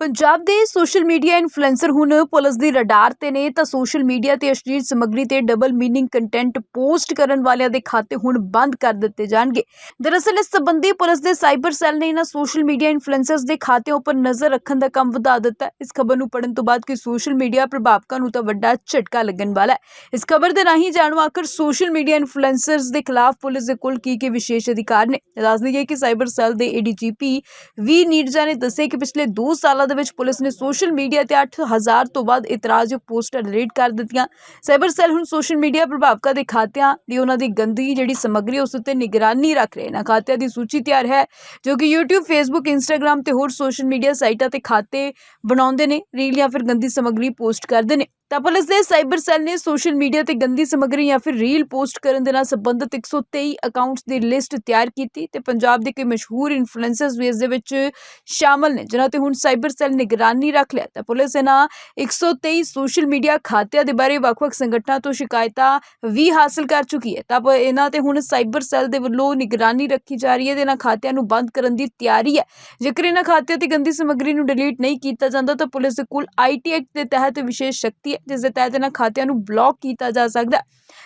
ਪੰਜਾਬ ਦੇ social media influencer ਹੁਣ police ਦੀ ਰਡਾਰ ਤੇ ਨੇ ਤਾਂ ਸੋਸ਼ਲ ਮੀਡੀਆ ਤੇ ਅਸ਼ਲੀਲ ਸਮੱਗਰੀ ਤੇ ਡਬਲ ਮੀਨਿੰਗ ਕੰਟੈਂਟ ਪੋਸਟ ਕਰਨ ਵਾਲਿਆਂ ਦੇ ਖਾਤੇ ਹੁਣ ਬੰਦ ਕਰ ਦਿੱਤੇ ਜਾਣਗੇ। ਦਰਅਸਲ ਇਸ ਸੰਬੰਧੀ ਪੁਲਿਸ ਦੇ ਸਾਈਬਰ ਸੈੱਲ ਨੇ ਇਹਨਾਂ ਸੋਸ਼ਲ ਮੀਡੀਆ ਇਨਫਲੂਐਂਸਰਸ ਦੇ ਖਾਤਿਆਂ ਉੱਪਰ ਨਜ਼ਰ ਰੱਖਣ ਦਾ ਕੰਮ ਵਧਾ ਦਿੱਤਾ ਇਸ ਖਬਰ ਨੂੰ ਪੜਨ ਤੋਂ ਬਾਅਦ ਕਿ ਸੋਸ਼ਲ ਮੀਡੀਆ ਪ੍ਰਭਾਵਕਾਂ ਨੂੰ ਤਾਂ ਵੱਡਾ ਝਟਕਾ ਲੱਗਣ ਵਾਲਾ ਹੈ। ਇਸ ਖਬਰ ਦੇ ਰਾਹੀਂ ਜਾਣੋ ਆਖਰ ਸੋਸ਼ਲ ਮੀਡੀਆ ਇਨਫਲੂਐਂਸਰਸ ਦੇ ਖਿਲਾਫ ਪੁਲਿਸ ਦੇ ਕੋਲ ਕੀ ਕੀ ਵਿਸ਼ੇਸ਼ ਅਧਿਕਾਰ ਨੇ? ਦੱਸ ਦਈਏ ਕਿ ਸਾਈਬਰ ਸੈੱਲ ਦੇ ਏਡੀਜੀਪੀ ਵੀ ਨੀਰਜਾ ਨੇ ਦੱਸਿਆ ਕਿ ਪਿਛਲੇ 2 ਸਾਲਾਂ ਦੇ ਵਿੱਚ ਪੁਲਿਸ ਨੇ ਸੋਸ਼ਲ ਮੀਡੀਆ ਤੇ 8000 ਤੋਂ ਵੱਧ ਇਤਰਾਜ਼ ਪੋਸਟਰ ਡਿਲੀਟ ਕਰ ਦਿੱਤੀਆਂ। ਸਾਈਬਰ ਸੈੱਲ ਹੁਣ ਸੋਸ਼ਲ ਮੀਡੀਆ ਪ੍ਰਭਾਵਕਾਂ ਦੇ ਖਾਤਿਆਂ ਦੀ ਉਹਨਾਂ ਦੀ ਗੰਦੀ ਜਿਹੜੀ ਸਮੱਗਰੀ ਉਸ ਉੱਤੇ ਨਿਗਰਾਨੀ ਰੱਖ ਰਹੇ ਨੇ। ਖਾਤਿਆਂ ਦੀ ਸੂਚੀ ਤਿਆਰ ਹੈ ਜੋ ਕਿ YouTube, Facebook, Instagram ਤੇ ਹੋਰ ਸੋਸ਼ਲ ਮੀਡੀਆ ਸਾਈਟਾਂ ਤੇ ਖਾਤੇ ਬਣਾਉਂਦੇ ਨੇ। ਰੀਲ ਜਾਂ ਫਿਰ ਗੰਦੀ ਸਮੱਗਰੀ ਪੋਸਟ ਕਰਦੇ ਨੇ। ਤਾਂ ਪੁਲਿਸ ਦੇ ਸਾਈਬਰ ਸੈੱਲ ਨੇ ਸੋਸ਼ਲ ਮੀਡੀਆ ਤੇ ਗੰਦੀ ਸਮੱਗਰੀ ਜਾਂ ਫਿਰ ਰੀਲ ਪੋਸਟ ਕਰਨ ਦੇ ਨਾਲ ਸੰਬੰਧਿਤ 123 ਅਕਾਊਂਟਸ ਦੀ ਲਿਸਟ ਤਿਆਰ ਕੀਤੀ ਤੇ ਪੰਜਾਬ ਦੇ ਕਈ ਮਸ਼ਹੂਰ ਇਨਫਲੂਐਂਸਰਸ ਵੀ ਇਸ ਦੇ ਵਿੱਚ ਸ਼ਾਮਲ ਨੇ, ਜਿਨ੍ਹਾਂ ਤੇ ਹੁਣ ਸਾਈਬਰ ਸੈੱਲ ਨਿਗਰਾਨੀ ਰੱਖ ਲਿਆ। ਤਾਂ ਪੁਲਿਸ ਇਹਨਾਂ 123 ਸੋਸ਼ਲ ਮੀਡੀਆ ਖਾਤਿਆਂ ਦੇ ਬਾਰੇ ਵੱਖ-ਵੱਖ ਸੰਗਠਨਾਂ ਤੋਂ ਸ਼ਿਕਾਇਤਾਂ ਵੀ ਹਾਸਲ ਕਰ ਚੁੱਕੀ ਹੈ। ਤਾਂ ਪ- ਇਹਨਾਂ ਤੇ ਹੁਣ ਸਾਈਬਰ ਸੈੱਲ ਦੇ ਵੱਲੋਂ ਨਿਗਰਾਨੀ ਰੱਖੀ ਜਾ ਰਹੀ ਹੈ ਤੇ ਇਹਨਾਂ ਖਾਤਿਆਂ ਨੂੰ ਬੰਦ ਕਰਨ ਦੀ ਤਿਆਰੀ ਹੈ। ਜੇਕਰ ਇਹਨਾਂ ਖਾਤਿਆਂ ਤੇ ਗੰਦੀ ਸਮੱਗਰੀ ਨੂੰ ਡਿਲੀਟ ਨਹੀਂ ਕੀਤਾ ਜਾਂਦਾ ਤਾਂ ਪੁਲਿਸ ਦੇ ਕੋਲ ਆਈਟੀ ਐਕਟ ਦੇ ਤਹਿਤ ਵਿਸ਼ੇਸ਼ ਸ਼ਕਤੀ ਹੈ ਜਿਸ ਦੇ ਤਹਿਤ ਇਹਨਾਂ ਖਾਤਿਆਂ ਨੂੰ ਬਲੌਕ ਕੀਤਾ ਜਾ ਸਕਦਾ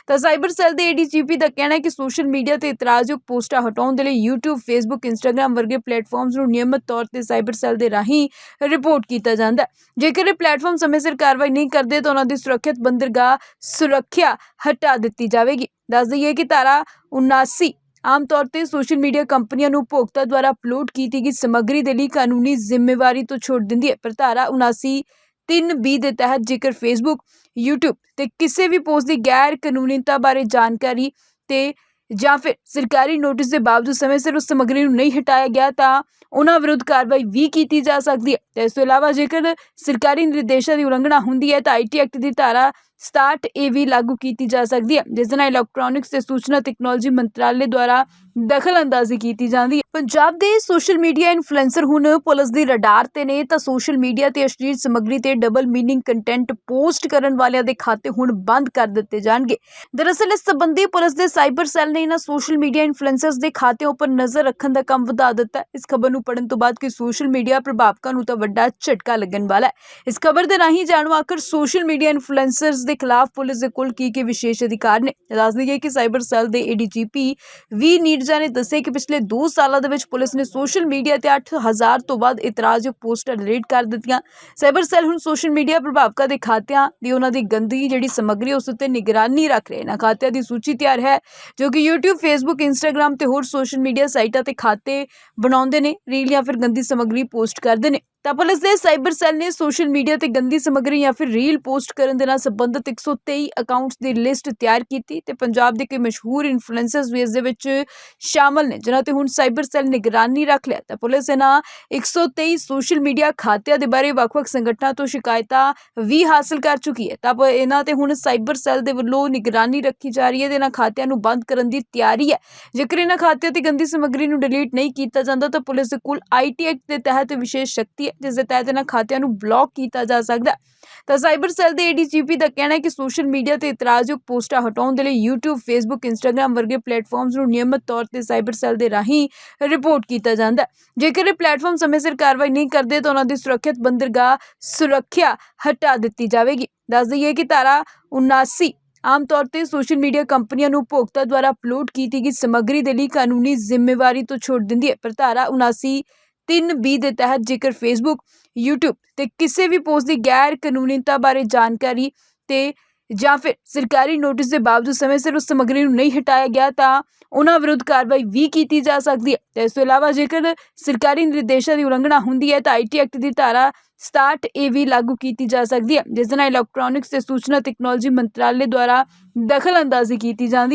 ਤਾਂ ਸਾਈਬਰ ਸੈੱਲ ਦੇ ਏਡੀਜੀਪੀ ਦਾ ਕਹਿਣਾ ਹੈ ਕਿ ਸੋਸ਼ਲ ਮੀਡੀਆ ਤੇ ਇਤਰਾਜ਼ਯੋਗ ਪੋਸਟਾਂ ਹਟਾਉਣ ਦੇ ਲਈ YouTube, Facebook, Instagram ਵਰਗੇ ਪਲੇਟਫਾਰਮਸ ਨੂੰ ਨਿਯਮਿਤ ਤੌਰ ਤੇ ਸਾਈਬਰ ਸੈੱਲ ਦੇ ਰਾਹੀਂ ਰਿਪੋਰਟ ਕੀਤਾ ਜਾਂਦਾ ਜੇਕਰ ਇਹ ਪਲੇਟਫਾਰਮ ਸਮੇਂ ਸਿਰ ਕਾਰਵਾਈ ਨਹੀਂ ਕਰਦੇ ਤਾਂ ਉਹਨਾਂ ਦੀ ਸੁਰੱਖਿਅਤ ਬੰਦਰਗਾਹ ਸੁਰੱਖਿਆ ਹਟਾ ਦਿੱਤੀ ਜਾਵੇਗੀ। ਦੱਸ ਦਈਏ ਕਿ ਧਾਰਾ 79 ਆਮ ਤੌਰ ਤੇ ਸੋਸ਼ਲ ਮੀਡੀਆ ਕੰਪਨੀਆਂ ਨੂੰ ਉਪਭੋਗਤਾ ਦੁਆਰਾ ਅਪਲੋਡ ਕੀਤੀ ਗਈ ਸਮੱਗਰੀ ਦੇ ਲਈ ਕਾਨੂੰਨੀ ਜ਼ਿੰਮੇਵਾਰੀ ਤੋਂ ਛੋੜ ਦਿੰਦੀ ਹੈ, ਪਰ ਧਾਰਾ 79 3B ਦੇ ਤਹਿਤ ਜੇਕਰ ਫੇਸਬੁੱਕ YouTube ਤੇ ਕਿਸੇ ਵੀ ਪੋਸਟ ਦੀ ਗੈਰ ਕਾਨੂੰਨੀਤਾ ਬਾਰੇ ਜਾਣਕਾਰੀ ਤੇ ਜਾਂ ਫਿਰ ਸਰਕਾਰੀ ਨੋਟਿਸ ਦੇ ਬਾਵਜੂਦ ਸਮੇਂ ਸਿਰ ਉਸ ਸਮੱਗਰੀ ਨੂੰ ਨਹੀਂ ਹਟਾਇਆ ਗਿਆ ਤਾਂ ਉਹਨਾਂ ਵਿਰੁੱਧ ਕਾਰਵਾਈ ਵੀ ਕੀਤੀ ਜਾ ਸਕਦੀ ਹੈ। ਤੇ ਇਸ ਤੋਂ ਇਲਾਵਾ ਜੇਕਰ ਸਰਕਾਰੀ ਨਿਰਦੇਸ਼ਾਂ ਦੀ ਉਲੰਘਣਾ ਹੁੰਦੀ ਹੈ ਤਾਂ ਆਈਟੀ ਐਕਟ ਦੀ ਧਾਰਾ 67 ਏ ਲਾਗੂ ਕੀਤੀ ਜਾ ਸਕਦੀ ਹੈ, ਜਿਸ ਦੇ ਨਾਲ ਇਲੈਕਟ੍ਰੋਨਿਕਸ ਤੇ ਸੂਚਨਾ ਤਕਨਾਲੋਜੀ ਮੰਤਰਾਲੇ ਦੁਆਰਾ ਦਖਲ ਅੰਦਾਜ਼ੀ ਕੀਤੀ ਜਾਂਦੀ ਹੈ। ਪੰਜਾਬ ਦੇ ਸੋਸ਼ਲ ਮੀਡੀਆ ਇਨਫਲੂਐਂਸਰ ਹੁਣ ਪੁਲਿਸ ਦੀ ਰਡਾਰ ਤੇ ਨੇ, ਤਾਂ ਸੋਸ਼ਲ ਮੀਡੀਆ ਤੇ ਅਸ਼ਲੀਲ ਸਮੱਗਰੀ ਤੇ ਡਬਲ ਮੀਨਿੰਗ ਕੰਟੈਂਟ ਪੋਸਟ ਕਰਨ ਵਾਲਿਆਂ ਦੇ ਖਾਤੇ ਹੁਣ ਬੰਦ ਕਰ ਦਿੱਤੇ ਜਾਣਗੇ। ਦਰਅਸਲ, ਇਸ ਸੰਬੰਧੀ ਪੁਲਿਸ ਦੇ ਸਾਈਬਰ ਸੈੱਲ ਨੇ ਇਹਨਾਂ ਸੋਸ਼ਲ ਮੀਡੀਆ ਇਨਫਲੂਐਂਸਰਸ ਦੇ ਖਾਤਿਆਂ ਉੱਪਰ ਨਜ਼ਰ ਰੱਖਣ ਦਾ ਕੰਮ ਵਧਾ ਦਿੱਤਾ ਇਸ ਖਬਰ ਨੂੰ ਪੜਨ ਤੋਂ ਬਾਅਦ ਕਿ ਸੋਸ਼ਲ ਮੀਡੀਆ ਪ੍ਰਭਾਵਕਾਂ ਨੂੰ ਤਾਂ ਵੱਡਾ ਝਟਕਾ ਲੱਗਣ ਵਾਲਾ ਹੈ। ਇਸ ਖਬਰ ਦੇ ਰਾਹੀਂ ਜਾਣੋ, ਆਖਰ ਸੋਸ਼ਲ ਮੀਡੀਆ ਇਨਫਲੂਐਂਸਰਸ ਦੇ ਖਿਲਾਫ ਪੁਲਿਸ ਦੇ ਕੋਲ ਕੀ ਕੀ ਵਿਸ਼ੇਸ਼ ਅਧਿਕਾਰ ਨੇ? ਦੱਸ ਦਈਏ ਕਿ ਸਾਈਬਰ ਸੈੱਲ ਦੇ ਏਡੀਜੀਪੀ ਵੀ ਨੀਰਜਾ ਨੇ ਦੱਸਿਆ ਕਿ ਪਿਛਲੇ 2 ਸਾਲਾਂ ਦੇ ਵਿੱਚ ਪੁਲਿਸ ਨੇ ਸੋਸ਼ਲ ਮੀਡੀਆ ਤੇ 8000 ਤੋਂ ਵੱਧ ਇਤਰਾਜ਼ਯੋਗ ਪੋਸਟਰ ਡਿਲੀਟ ਕਰ ਦਿੱਤੀਆਂ। ਸਾਈਬਰ ਸੈੱਲ ਹੁਣ ਸੋਸ਼ਲ ਮੀਡੀਆ ਪ੍ਰਭਾਵਕਾਂ ਦੇ ਖਾਤਿਆਂ ਦੀ ਉਹਨਾਂ ਦੀ ਗੰਦੀ ਜਿਹੜੀ ਸਮੱਗਰੀ ਉਸ ਉੱਤੇ ਨਿਗਰਾਨੀ ਰੱਖ ਰਹੇ ਨੇ ਖਾਤਿਆਂ ਦੀ ਸੂਚੀ ਤਿਆਰ ਹੈ ਜੋ ਕਿ YouTube, Facebook, Instagram ਤੇ ਹੋਰ ਸੋਸ਼ਲ ਮੀਡੀਆ ਸਾਈਟਾਂ ਤੇ ਖਾਤੇ ਬਣਾਉਂਦੇ ਨੇ। ਰੀਲ ਜਾਂ ਫਿਰ ਗੰਦੀ ਸਮੱਗਰੀ ਪੋਸਟ ਕਰਦੇ ਨੇ। ਤਾਂ ਪੁਲਿਸ ਦੇ ਸਾਈਬਰ ਸੈੱਲ ਨੇ ਸੋਸ਼ਲ ਮੀਡੀਆ ਤੇ ਗੰਦੀ ਸਮੱਗਰੀ ਜਾਂ ਫਿਰ ਰੀਲ ਪੋਸਟ ਕਰਨ ਦੇ ਨਾਲ ਸੰਬੰਧਿਤ 123 ਅਕਾਊਂਟਸ ਦੀ ਲਿਸਟ ਤਿਆਰ ਕੀਤੀ ਤੇ ਪੰਜਾਬ ਦੇ ਕਈ ਮਸ਼ਹੂਰ ਇਨਫਲੂਐਂਸਰਸ ਵੀ ਇਸ ਦੇ ਵਿੱਚ ਸ਼ਾਮਲ ਨੇ, ਜਿਨ੍ਹਾਂ ਤੇ ਹੁਣ ਸਾਈਬਰ ਸੈੱਲ ਨਿਗਰਾਨੀ ਰੱਖ ਲਿਆ। ਤਾਂ ਪੁਲਿਸ ਇਹਨਾਂ 123 ਸੋਸ਼ਲ ਮੀਡੀਆ ਖਾਤਿਆਂ ਦੇ ਬਾਰੇ ਵੱਖ-ਵੱਖ ਸੰਗਠਨਾਂ ਤੋਂ ਸ਼ਿਕਾਇਤਾਂ ਵੀ ਹਾਸਲ ਕਰ ਚੁੱਕੀ ਹੈ। ਤਾਂ ਪ- ਇਹਨਾਂ ਤੇ ਹੁਣ ਸਾਈਬਰ ਸੈੱਲ ਦੇ ਵੱਲੋਂ ਨਿਗਰਾਨੀ ਰੱਖੀ ਜਾ ਰਹੀ ਹੈ ਤੇ ਇਹਨਾਂ ਖਾਤਿਆਂ ਨੂੰ ਬੰਦ ਕਰਨ ਦੀ ਤਿਆਰੀ ਹੈ। ਜੇਕਰ ਇਹਨਾਂ ਖਾਤਿਆਂ ਤੇ ਗੰਦੀ ਸਮੱਗਰੀ ਨੂੰ ਡਿਲੀਟ ਨਹੀਂ ਕੀਤਾ ਜਾਂਦਾ ਤਾਂ ਪੁਲਿਸ ਦੇ ਕੋਲ ਆਈਟੀ ਐਕਟ ਦੇ ਤਹਿਤ ਵਿਸ਼ੇਸ਼ ਸ਼ਕਤੀ ਜਿਸ ਦੇ ਤਹਿਤ ਇਹਨਾਂ ਖਾਤਿਆਂ ਨੂੰ ਬਲੌਕ ਕੀਤਾ ਜਾ ਸਕਦਾ ਤਾਂ ਸਾਈਬਰ ਸੈੱਲ ਦੇ ਏਡੀਜੀਪੀ ਦਾ ਕਹਿਣਾ ਹੈ ਕਿ ਸੋਸ਼ਲ ਮੀਡੀਆ ਤੇ ਇਤਰਾਜ਼ਯੋਗ ਪੋਸਟਾਂ ਹਟਾਉਣ ਦੇ ਲਈ YouTube, Facebook, Instagram ਵਰਗੇ ਪਲੇਟਫਾਰਮਸ ਨੂੰ ਨਿਯਮਿਤ ਤੌਰ ਤੇ ਸਾਈਬਰ ਸੈੱਲ ਦੇ ਰਾਹੀਂ ਰਿਪੋਰਟ ਕੀਤਾ ਜਾਂਦਾ ਜੇਕਰ ਇਹ ਪਲੇਟਫਾਰਮ ਸਮੇਂ ਸਿਰ ਕਾਰਵਾਈ ਨਹੀਂ ਕਰਦੇ ਤਾਂ ਉਹਨਾਂ ਦੀ ਸੁਰੱਖਿਅਤ ਬੰਦਰਗਾਹ ਸੁਰੱਖਿਆ ਹਟਾ ਦਿੱਤੀ ਜਾਵੇਗੀ। ਦੱਸ ਦਈਏ ਕਿ ਧਾਰਾ 79 ਆਮ ਤੌਰ ਤੇ ਸੋਸ਼ਲ ਮੀਡੀਆ ਕੰਪਨੀਆਂ ਨੂੰ ਉਪਭੋਗਤਾ ਦੁਆਰਾ ਅਪਲੋਡ ਕੀਤੀ ਗਈ ਸਮੱਗਰੀ ਦੇ ਲਈ ਕਾਨੂੰਨੀ ਜ਼ਿੰਮੇਵਾਰੀ ਤੋਂ ਛੋੜ ਦਿੰਦੀ ਹੈ, ਪਰ ਧਾਰਾ 79 ਤਿੰਨ ਬੀ ਦੇ ਤਹਿਤ ਜੇਕਰ ਫੇਸਬੁੱਕ ਯੂਟਿਊਬ ਤੇ ਕਿਸੇ ਵੀ ਪੋਸਟ ਦੀ ਗੈਰ ਕਾਨੂੰਨੀਤਾ ਬਾਰੇ ਜਾਣਕਾਰੀ ਤੇ ਜਾਂ ਫਿਰ ਸਰਕਾਰੀ ਨੋਟਿਸ ਦੇ ਬਾਵਜੂਦ ਸਮੇਂ ਸਿਰ ਉਸ ਸਮੱਗਰੀ ਨੂੰ ਨਹੀਂ ਹਟਾਇਆ ਗਿਆ ਤਾਂ ਉਹਨਾਂ ਵਿਰੁੱਧ ਕਾਰਵਾਈ ਵੀ ਕੀਤੀ ਜਾ ਸਕਦੀ ਹੈ। ਤੇ ਇਸ ਤੋਂ ਇਲਾਵਾ ਜੇਕਰ ਸਰਕਾਰੀ ਨਿਰਦੇਸ਼ਾਂ ਦੀ ਉਲੰਘਣਾ ਹੁੰਦੀ ਹੈ ਤਾਂ ਆਈਟੀ ਐਕਟ ਦੀ ਧਾਰਾ 67 ਏ ਵੀ ਲਾਗੂ ਕੀਤੀ ਜਾ ਸਕਦੀ ਹੈ, ਜਿਸ ਦੇ ਨਾਲ ਇਲੈਕਟ੍ਰੋਨਿਕਸ ਤੇ ਸੂਚਨਾ ਤਕਨਾਲੋਜੀ ਮੰਤਰਾਲੇ ਦੁਆਰਾ ਦਖਲ ਅੰਦਾਜ਼ੀ ਕੀਤੀ ਜਾਂਦੀ ਹੈ।